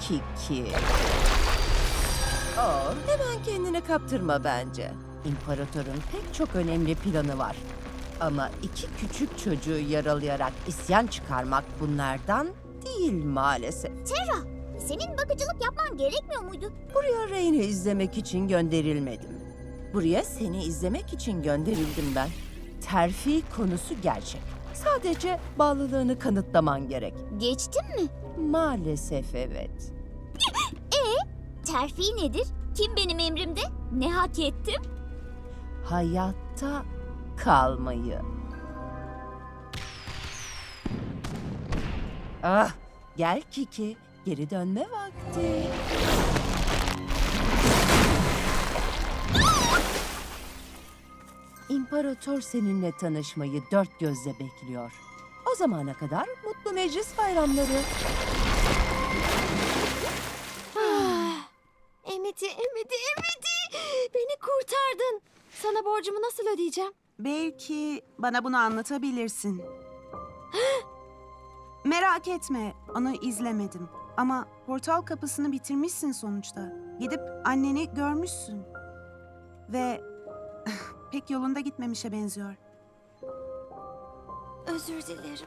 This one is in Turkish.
Kiki. Oh, hemen kendini kaptırma bence. İmparatorun pek çok önemli planı var. Ama iki küçük çocuğu yaralayarak isyan çıkarmak bunlardan değil maalesef. Terra, senin bakıcılık yapman gerekmiyor muydu? Buraya Reyni izlemek için gönderilmedim. Buraya seni izlemek için gönderildim ben. Terfi konusu gerçek. Sadece bağlılığını kanıtlaman gerek. Geçtin mi? Maalesef evet. Terfi nedir? Kim benim emrimde? Ne hak ettim? Hayatta kalmayı. Ah, gel Kiki. Geri dönme vakti. İmparator seninle tanışmayı dört gözle bekliyor. O zamana kadar mutlu meclis bayramları. Emidi, Emidi, Emidi! Beni kurtardın. Sana borcumu nasıl ödeyeceğim? Belki bana bunu anlatabilirsin. Merak etme, onu izlemedim. Ama portal kapısını bitirmişsin sonuçta. Gidip anneni görmüşsün. Ve pek yolunda gitmemişe benziyor. Özür dilerim.